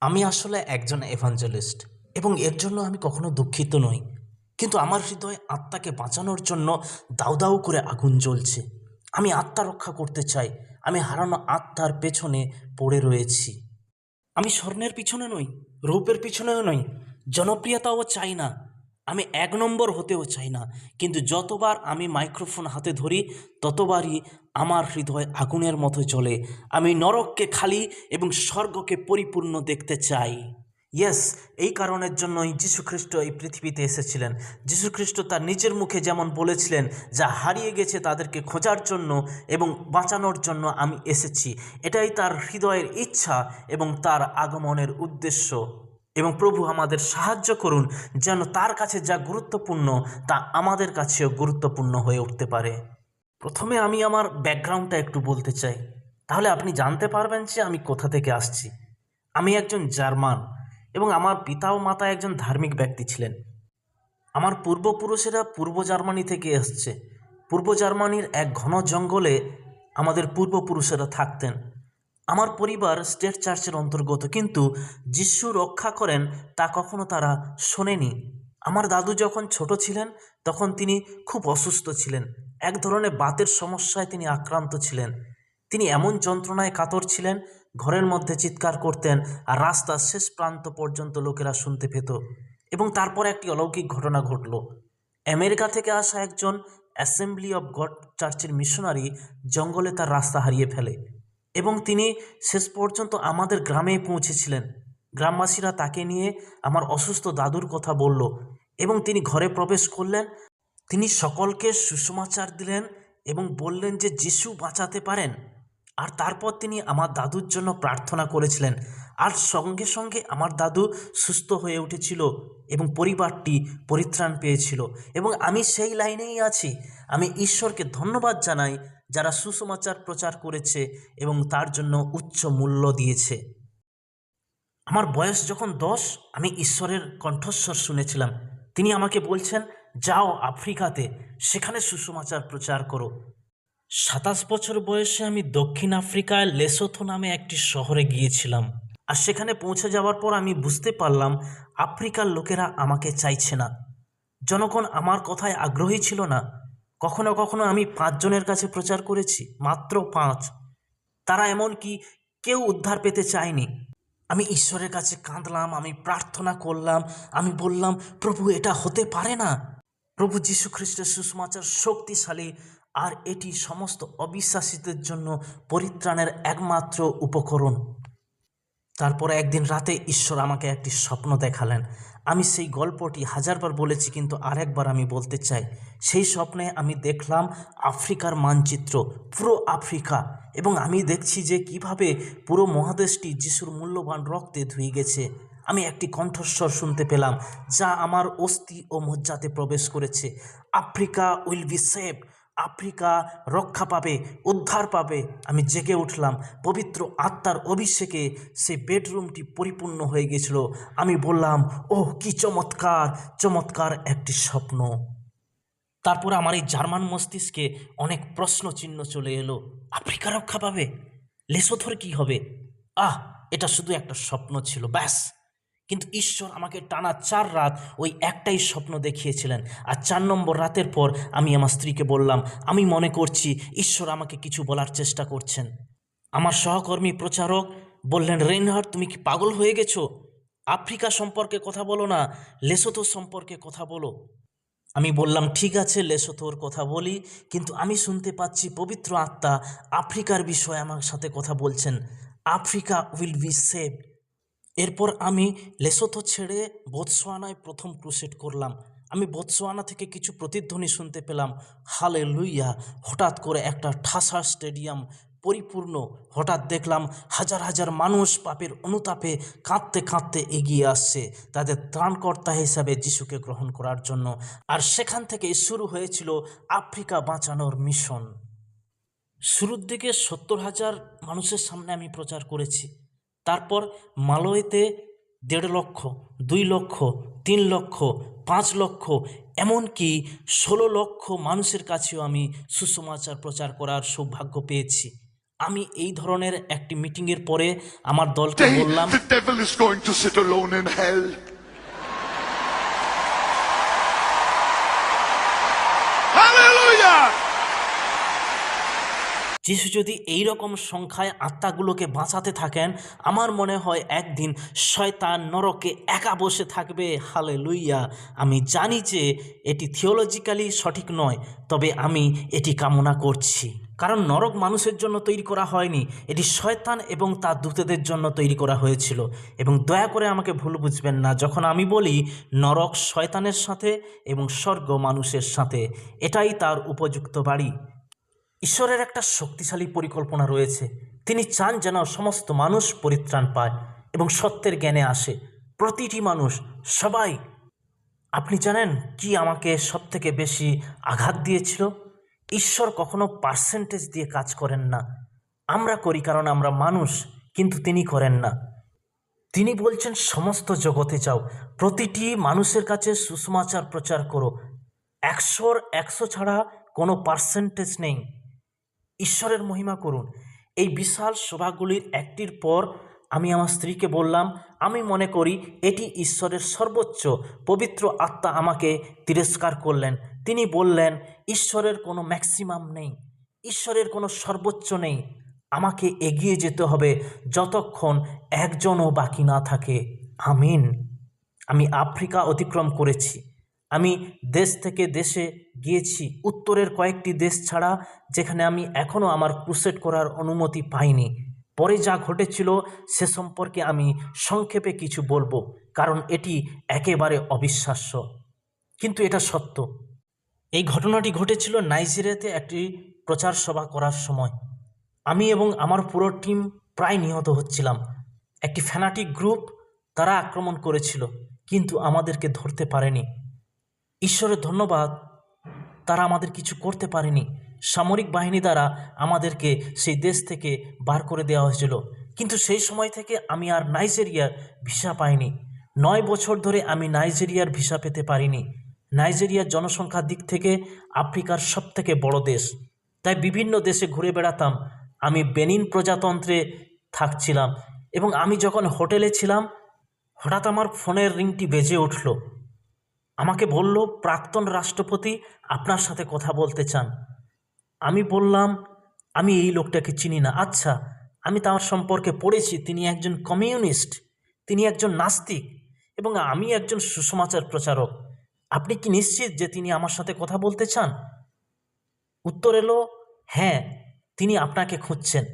আমি আসলে একজন এভাঞ্জেলিস্ট এবং এর জন্য আমি কখনো দুঃখিত নই। কিন্তু আমার হৃদয় আত্মাকে বাঁচানোর জন্য দাউ দাউ করে আগুন জ্বলছে। আমি আত্মা রক্ষা করতে চাই। আমি হারানো আত্মার পেছনে পড়ে রয়েছি। আমি স্বর্ণের পিছনে নই, রূপের পিছনেও নই, জনপ্রিয়তাও চাই না। আমি এক নম্বর হতেও চাই না। কিন্তু যতবার আমি মাইক্রোফোন হাতে ধরি, ততবারই আমার হৃদয় আগুনের মতো জ্বলে। আমি নরককে খালি এবং স্বর্গকে পরিপূর্ণ দেখতে চাই। ইয়েস, এই কারণের জন্যই যীশুখ্রিস্ট এই পৃথিবীতে এসেছিলেন। যীশুখ্রিস্ট তার নিজের মুখে যেমন বলেছিলেন, যা হারিয়ে গেছে তাদেরকে খোঁজার জন্য এবং বাঁচানোর জন্য আমি এসেছি। এটাই তার হৃদয়ের ইচ্ছা এবং তার আগমনের উদ্দেশ্য। এবং প্রভু আমাদের সাহায্য করুন যেন তার কাছে যা গুরুত্বপূর্ণ তা আমাদের কাছেও গুরুত্বপূর্ণ হয়ে উঠতে পারে। প্রথমে আমি আমার ব্যাকগ্রাউন্ডটা একটু বলতে চাই। তাহলে আপনি জানতে পারবেন যে আমি কোথা থেকে আসছি। আমি একজন জার্মান এবং আমার পিতা ও মাতা একজন ধার্মিক ব্যক্তি ছিলেন। আমার পূর্বপুরুষেরা পূর্ব জার্মানি থেকে এসছে। পূর্ব জার্মানির এক ঘন জঙ্গলে আমাদের পূর্বপুরুষেরা থাকতেন। আমার পরিবার স্টেট চার্চের অন্তর্গত, কিন্তু যিশু রক্ষা করেন তা কখনো তারা শোনেনি। আমার দাদু যখন ছোট ছিলেন, তখন তিনি খুব অসুস্থ ছিলেন। এক ধরনের বাতের সমস্যায় তিনি আক্রান্ত ছিলেন। তিনি এমন যন্ত্রণায় কাতর ছিলেন, ঘরের মধ্যে চিৎকার করতেন আর রাস্তার শেষ প্রান্ত পর্যন্ত লোকেরা শুনতে পেত এবং তারপর একটি অলৌকিক ঘটনা ঘটল। আমেরিকা থেকে আসা একজন অ্যাসেম্বলি অব গড চার্চের মিশনারি জঙ্গলে তার রাস্তা হারিয়ে ফেলে এবং তিনি শেষ পর্যন্ত আমাদের গ্রামে পৌঁছেছিলেন। গ্রামবাসীরা তাকে নিয়ে আমার অসুস্থ দাদুর কথা বলল এবং তিনি ঘরে প্রবেশ করলেন। তিনি সকলকে সুসমাচার দিলেন এবং বললেন যে যিশু বাঁচাতে পারেন। আর তারপর তিনি আমার দাদুর জন্য প্রার্থনা করেছিলেন। আর সঙ্গে সঙ্গে আমার দাদু সুস্থ হয়ে উঠেছিল এবং পরিবারটি পরিত্রাণ পেয়েছিল। এবং আমি সেই লাইনেই আছি। আমি ঈশ্বরকে ধন্যবাদ জানাই যারা সুসমাচার প্রচার করেছে এবং তার জন্য উচ্চ মূল্য দিয়েছে। আমার বয়স যখন দশ, আমি ঈশ্বরের কণ্ঠস্বর শুনেছিলাম। তিনি আমাকে বলছেন, যাও আফ্রিকাতে, সেখানে সুসমাচার প্রচার করো। সাতাশ বছর বয়সে আমি দক্ষিণ আফ্রিকায় লেসোথো নামে একটি শহরে গিয়েছিলাম। আর সেখানে পৌঁছে যাওয়ার পর আমি বুঝতে পারলাম, আফ্রিকার লোকেরা আমাকে চাইছে না। জনগণ আমার কথায় আগ্রহী ছিল না। কখনো কখনো আমি পাঁচজনের কাছে প্রচার করেছি, মাত্র পাঁচ। তারা এমন কি কেউ উদ্ধার পেতে চায়নি। আমি ঈশ্বরের কাছে কাঁদলাম, আমি প্রার্থনা করলাম, আমি বললাম, প্রভু, এটা হতে পারে না। প্রভু যীশু খ্রিস্টের সুষমাচার শক্তিশালী, আর এটি সমস্ত অবিশ্বাসীদের জন্য পরিত্রাণের একমাত্র উপকরণ। তারপরে একদিন রাতে ঈশ্বর আমাকে একটি স্বপ্ন দেখালেন। আমি সেই গল্পটি হাজারবার বলেছি, কিন্তু আরেকবার আমি বলতে চাই, সেই স্বপ্নে আমি দেখলাম আফ্রিকার মানচিত্র, পুরো আফ্রিকা। এবং আমি দেখছি যে কীভাবে পুরো মহাদেশটি যিশুর মূল্যবান রক্তে ধুয়ে গেছে। আমি একটি কণ্ঠস্বর শুনতে পেলাম, যা আমার অস্থি ও মজ্জাতে প্রবেশ করেছে। Africa will be save Africa রক্ষা পাবে, উদ্ধার পাবে। আমি জেগে উঠলাম। পবিত্র আত্মার অভিষেকে সে বেডরুমটি পরিপূর্ণ হয়ে গেছিল। আমি বললাম, ওহ, কি চমৎকার! চমৎকার একটি স্বপ্ন। তারপর আমার এই জার্মান মস্তিষ্কে অনেক প্রশ্ন চিহ্ন চলে এলো। আফ্রিকা রক্ষা পাবে? লেসোথর কি হবে? আহ, এটা শুধু একটা স্বপ্ন ছিল, ব্যাস। কিন্তু ঈশ্বর আমাকে টানা চার রাত ওই একটাই স্বপ্ন দেখিয়েছিলেন। আর চার নম্বর রাতের পর আমি আমার স্ত্রীকে বললাম, আমি মনে করছি ঈশ্বর আমাকে কিছু বলার চেষ্টা করছেন। আমার সহকর্মী প্রচারক বললেন রেনহার তুমি কি পাগল হয়ে গেছো? আফ্রিকা সম্পর্কে কথা বলো না লেসোথো সম্পর্কে কথা বলো। আমি বললাম, ঠিক আছে, লেসোথোর কথা বলি, কিন্তু আমি শুনতে পাচ্ছি পবিত্র আত্মা আফ্রিকার বিষয়ে আমার সাথে কথা বলছেন। আফ্রিকা উইল বি সেভ এরপর আমি লেসোথো ছেড়ে বোতসোয়ানায় প্রথম ক্রুসেড করলাম। আমি বোতসোয়ানা থেকে কিছু প্রতিধ্বনি শুনতে পেলাম। হালে লুইয়া হঠাৎ করে একটা ঠাসা স্টেডিয়াম পরিপূর্ণ। হঠাৎ দেখলাম হাজার হাজার মানুষ পাপের অনুতাপে কাঁদতে কাঁদতে এগিয়ে আসছে তাদের ত্রাণকর্তা হিসাবে যিশুকে গ্রহণ করার জন্য। আর সেখান থেকে শুরু হয়েছিল আফ্রিকা বাঁচানোর মিশন। শুরুর দিকে সত্তর হাজার মানুষের সামনে আমি প্রচার করেছি। তারপর মালয়েতে দেড় লক্ষ দুই লক্ষ তিন লক্ষ পাঁচ লক্ষ এমনকি ষোলো লক্ষ মানুষের কাছেও আমি সুসমাচার প্রচার করার সৌভাগ্য পেয়েছি। আমি এই ধরনের একটি মিটিংয়ের পরে আমার দলকে বললাম যিশু যদি এই রকম সংখ্যায় আত্মাগুলোকে বাঁচাতে থাকেন, আমার মনে হয় একদিন শয়তান নরকে একা বসে থাকবে। হালে লুইয়া আমি জানি যে এটি থিওলজিক্যালি সঠিক নয়, তবে আমি এটি কামনা করছি। কারণ নরক মানুষের জন্য তৈরি করা হয়নি, এটি শয়তান এবং তার দূতেদের জন্য তৈরি করা হয়েছিল। এবং দয়া করে আমাকে ভুল বুঝবেন না, যখন আমি বলি নরক শয়তানের সাথে এবং স্বর্গ মানুষের সাথে, এটাই তার উপযুক্ত বাড়ি। ঈশ্বরের একটা শক্তিশালী পরিকল্পনা রয়েছে। তিনি চান যেন সমস্ত মানুষ পরিত্রাণ পায় এবং সত্যের জ্ঞানে আসে। প্রতিটি মানুষ, সবাই, আপনি জানেন কি আমাকে সব থেকে বেশি আঘাত দিয়েছিল? ঈশ্বর কখনো পার্সেন্টেজ দিয়ে কাজ করেন না। আমরা করি কারণ আমরা মানুষ, কিন্তু তিনি করেন না। তিনি বলছেন, সমস্ত জগতে যাও, প্রতিটি মানুষের কাছে সুসমাচার প্রচার করো। একশোর একশো ছাড়া কোনো পার্সেন্টেজ নেই। ঈশ্বরের মহিমা করুন। এই বিশাল সভাগুলির একটির পর আমি আমার স্ত্রীকে বললাম, আমি মনে করি এটি ঈশ্বরের সর্বোচ্চ পবিত্র আত্মা আমাকে তিরস্কার করলেন। তিনি বললেন, ঈশ্বরের কোনো ম্যাক্সিমাম নেই। ঈশ্বরের কোনো সর্বোচ্চ নেই। আমাকে এগিয়ে যেতে হবে যতক্ষণ একজনও বাকি না থাকে। আমিন। আমি আফ্রিকা অতিক্রম করেছি। আমি দেশ থেকে দেশে গিয়েছি। উত্তরের কয়েকটি দেশ ছাড়া, যেখানে আমি এখনও আমার ক্রুসেট করার অনুমতি পাইনি। পরে যা ঘটেছিল, সে সম্পর্কে আমি সংক্ষেপে কিছু বলব, কারণ এটি একেবারে অবিশ্বাস্য। কিন্তু এটা সত্য। এই ঘটনাটি ঘটেছিল নাইজেরিয়াতে একটি প্রচার সভা করার সময়। আমি এবং আমার পুরো টিম প্রায় নিহত হচ্ছিলাম। একটি ফ্যানাটিক গ্রুপ তারা আক্রমণ করেছিল, কিন্তু আমাদেরকে ধরতে পারেনি। ঈশ্বরের ধন্যবাদ, তারা আমাদের কিছু করতে পারেনি। সামরিক বাহিনী দ্বারা আমাদেরকে সেই দেশ থেকে বার করে দেওয়া হয়েছিল। কিন্তু সেই সময় থেকে আমি আর নাইজেরিয়ার ভিসা পাইনি। নয় বছর ধরে আমি নাইজেরিয়ার ভিসা পেতে পারিনি। নাইজেরিয়ার জনসংখ্যার দিক থেকে আফ্রিকার সবথেকে বড় দেশ। তাই বিভিন্ন দেশে ঘুরে বেড়াতাম। আমি বেনিন প্রজাতন্ত্রে থাকছিলাম এবং আমি যখন হোটেলে ছিলাম, হঠাৎ আমার ফোনের রিংটি বেজে উঠল। আমাকে বলল, প্রাক্তন রাষ্ট্রপতি আপনার সাথে কথা বলতে চান। আমি বললাম, আমি এই লোকটাকে চিনি না। আচ্ছা আমি তার সম্পর্কে পড়েছি। তিনি একজন কমিউনিস্ট, তিনি একজন নাস্তিক এবং আমি একজন সুসমাচার প্রচারক। আপনি কি নিশ্চিত যে তিনি আমার সাথে কথা বলতে চান? উত্তর এলো হ্যাঁ তিনি আপনাকে খুঁজছেন।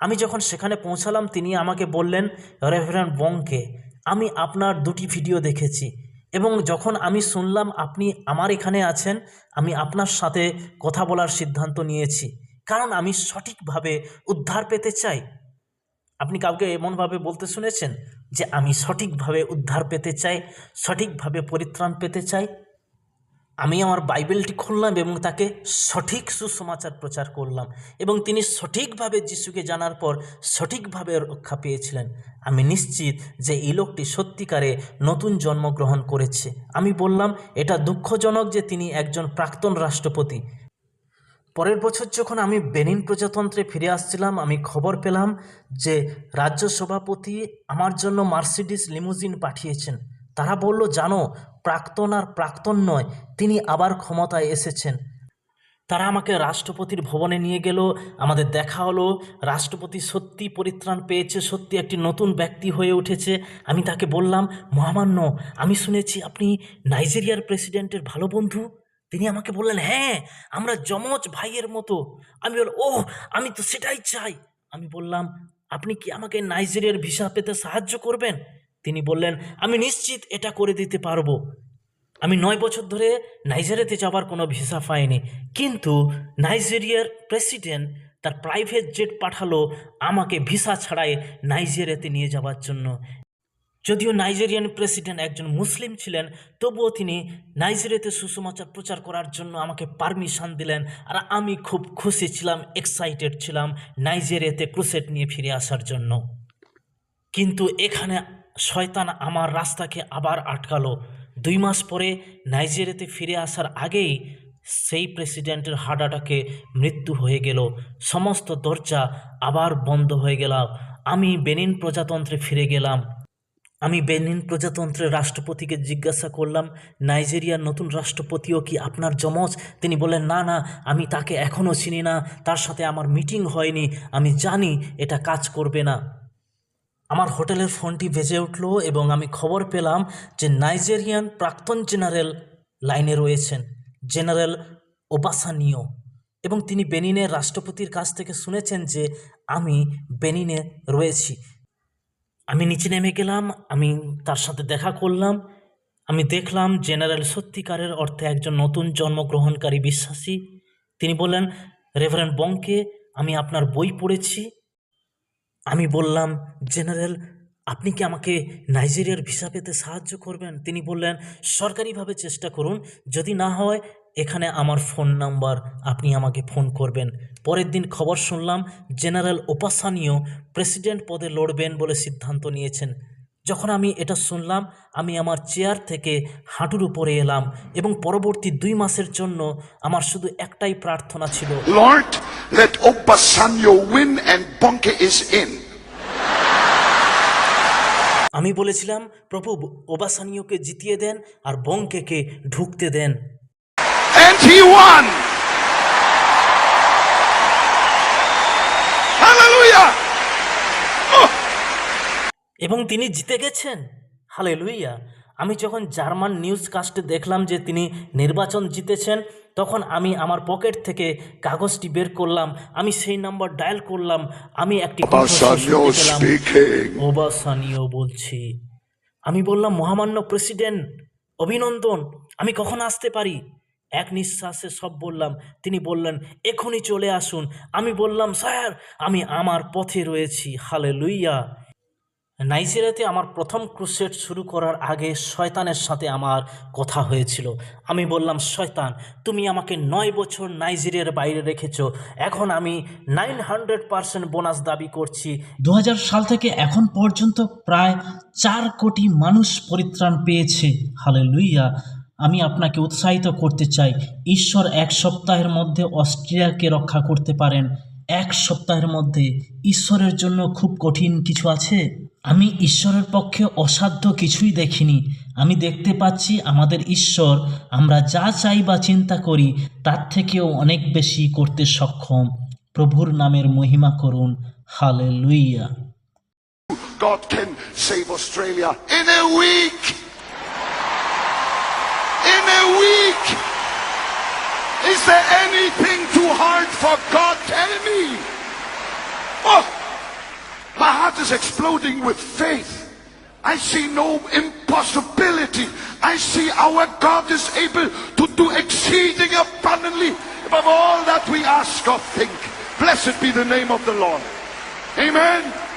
আমি যখন সেখানে পৌঁছালাম, তিনি আমাকে বললেন, রেভারেন্ড বংকে, আমি আপনার দুটি ভিডিও দেখেছি। এবং যখন আমি শুনলাম আপনি আমার এখানে আছেন, আমি আপনার সাথে কথা বলার সিদ্ধান্ত নিয়েছি। কারণ আমি সঠিকভাবে উদ্ধার পেতে চাই। আপনি কাউকে এমনভাবে বলতে শুনেছেন যে, আমি সঠিকভাবে উদ্ধার পেতে চাই, সঠিকভাবে পরিত্রাণ পেতে চাই আমি আমার বাইবেলটি খুললাম এবং তাকে সঠিক সুসমাচার প্রচার করলাম এবং তিনি সঠিকভাবে যিশুকে জানার পর সঠিকভাবে রক্ষা পেয়েছিলেন। আমি নিশ্চিত যে এই লোকটি সত্যিকারে নতুন জন্মগ্রহণ করেছে। আমি বললাম, এটা দুঃখজনক যে তিনি একজন প্রাক্তন রাষ্ট্রপতি। পরের বছর যখন আমি বেনিন প্রজাতন্ত্রে ফিরে আসছিলাম, আমি খবর পেলাম যে রাজ্য সভাপতি আমার জন্য মার্সিডিস লিমুজিন পাঠিয়েছেন। তারা বলল, জানো প্রাক্তন আর প্রাক্তন নয়, তিনি আবার ক্ষমতায় এসেছেন। তারা আমাকে রাষ্ট্রপতির ভবনে নিয়ে গেল, আমাদের দেখা হলো। রাষ্ট্রপতি সত্যি পরিত্রাণ পেয়েছে, সত্যি একটি নতুন ব্যক্তি হয়ে উঠেছে। আমি তাকে বললাম, মহামান্য, আমি শুনেছি আপনি নাইজেরিয়ার প্রেসিডেন্টের ভালো বন্ধু। তিনি আমাকে বললেন হ্যাঁ আমরা যমজ ভাইয়ের মতো। আমি বল ও আমি তো সেটাই চাই। আমি বললাম, আপনি কি আমাকে নাইজেরিয়ার ভিসা পেতে সাহায্য করবেন? তিনি বললেন, আমি নিশ্চিত এটা করে দিতে পারব। আমি নয় বছর ধরে নাইজেরিয়াতে যাওয়ার কোনো ভিসা পাইনি। কিন্তু নাইজেরিয়ার প্রেসিডেন্ট তার প্রাইভেট জেট পাঠালো আমাকে ভিসা ছাড়াই নাইজেরিয়াতে নিয়ে যাওয়ার জন্য। যদিও নাইজেরিয়ান প্রেসিডেন্ট একজন মুসলিম ছিলেন, তবুও তিনি নাইজেরিয়াতে সুসমাচার প্রচার করার জন্য আমাকে পারমিশন দিলেন আর আমি খুব খুশি ছিলাম এক্সাইটেড ছিলাম নাইজেরিয়াতে ক্রুসেট নিয়ে ফিরে আসার জন্য। কিন্তু এখানে শয়তান আমার রাস্তাকে আবার আটকালো। দুই মাস পরে নাইজেরিয়াতে ফিরে আসার আগেই সেই প্রেসিডেন্টের হার্ট অ্যাটাকে মৃত্যু হয়ে গেল। সমস্ত দরজা আবার বন্ধ হয়ে গেল। আমি বেনিন প্রজাতন্ত্রে ফিরে গেলাম। আমি বেনিন প্রজাতন্ত্রের রাষ্ট্রপতিকে জিজ্ঞাসা করলাম, নাইজেরিয়ার নতুন রাষ্ট্রপতিও কি আপনার যমজ? তিনি বললেন, না না, আমি তাকে এখনও চিনি না। তার সাথে আমার মিটিং হয়নি। আমি জানি এটা কাজ করবে না। আমার হোটেলের ফোনটি বেজে উঠল এবং আমি খবর পেলাম যে নাইজেরিয়ান প্রাক্তন জেনারেল লাইনে রয়েছেন, জেনারেল ওবাসানিও। এবং তিনি বেনিনের রাষ্ট্রপতির কাছ থেকে শুনেছেন যে আমি বেনিনে রয়েছি। আমি নিচে নেমে গেলাম, আমি তার সাথে দেখা করলাম। আমি দেখলাম জেনারেল সত্যিকারের অর্থে একজন নতুন জন্মগ্রহণকারী বিশ্বাসী। তিনি বললেন, রেভারেন্ড বংকে আমি আপনার বই পড়েছি। আমি বললাম, জেনারেল, আপনি কি আমাকে নাইজেরিয়ার ভিসা পেতে সাহায্য করবেন? তিনি বললেন, সরকারিভাবে চেষ্টা করুন, যদি না হয়, এখানে আমার ফোন নাম্বার আপনি আমাকে ফোন করবেন। পরের দিন খবর শুনলাম, জেনারেল ওপাসানিও প্রেসিডেন্ট পদে লড়বেন বলে সিদ্ধান্ত নিয়েছেন। যখন আমি এটা শুনলাম আমি আমার চেয়ার থেকে হাঁটুর উপরে এলাম এবং পরবর্তী দুই মাসের জন্য আমার শুধু একটাই প্রার্থনা ছিল Lord, let Obasanjo win and Bonke is in. আমি বলেছিলাম প্রভু ওবাসানিওকে জিতিয়ে দেন আর বঙ্কেকে ঢুকতে দেন And he won. এবং তিনি জিতে গেছেন। হালে লুইয়া আমি যখন জার্মান নিউজ কাস্টে দেখলাম যে তিনি নির্বাচন জিতেছেন তখন আমি আমার পকেট থেকে কাগজটি বের করলাম আমি সেই নাম্বার ডায়াল করলাম আমি একটি. ওবাসানিও বলছি। আমি বললাম মহামান্য প্রেসিডেন্ট অভিনন্দন আমি কখন আসতে পারি? এক নিঃশ্বাসে সব বললাম। তিনি বললেন এখনই চলে আসুন। আমি বললাম স্যার আমি আমার পথে রয়েছি। হালে লুইয়া নাইজেরিয়াতে আমার প্রথম ক্রুসেট শুরু করার আগে শয়তানের সাথে আমার কথা হয়েছিল। আমি বললাম, শয়তান, তুমি আমাকে নয় বছর নাইজেরিয়ার বাইরে রেখেছো। এখন আমি নাইন হান্ড্রেড পার্সেন্ট বোনাস দাবি করছি। দু হাজার সাল থেকে এখন পর্যন্ত প্রায় চার কোটি মানুষ পরিত্রাণ পেয়েছে। হালে লুইয়া আমি আপনাকে উৎসাহিত করতে চাই, ঈশ্বর এক সপ্তাহের মধ্যে অস্ট্রিয়াকে রক্ষা করতে পারেন। এক সপ্তাহের মধ্যে ঈশ্বরের জন্য খুব কঠিন কিছু আছে? আমি ঈশ্বরের পক্ষে অসাধ্য কিছুই দেখিনি আমি দেখতে পাচ্ছি আমাদের ঈশ্বর, আমরা যা চাই বা চিন্তা করি, তার থেকেও অনেক বেশি করতে সক্ষম প্রভুর নামের মহিমা করুন হালে লুইয়া God can save Australia in a week. In a week. Is there anything too hard for God? Tell me. My heart is exploding with faith. I see no impossibility. I see our God is able to do exceeding abundantly above all that we ask or think. Blessed be the name of the Lord. Amen.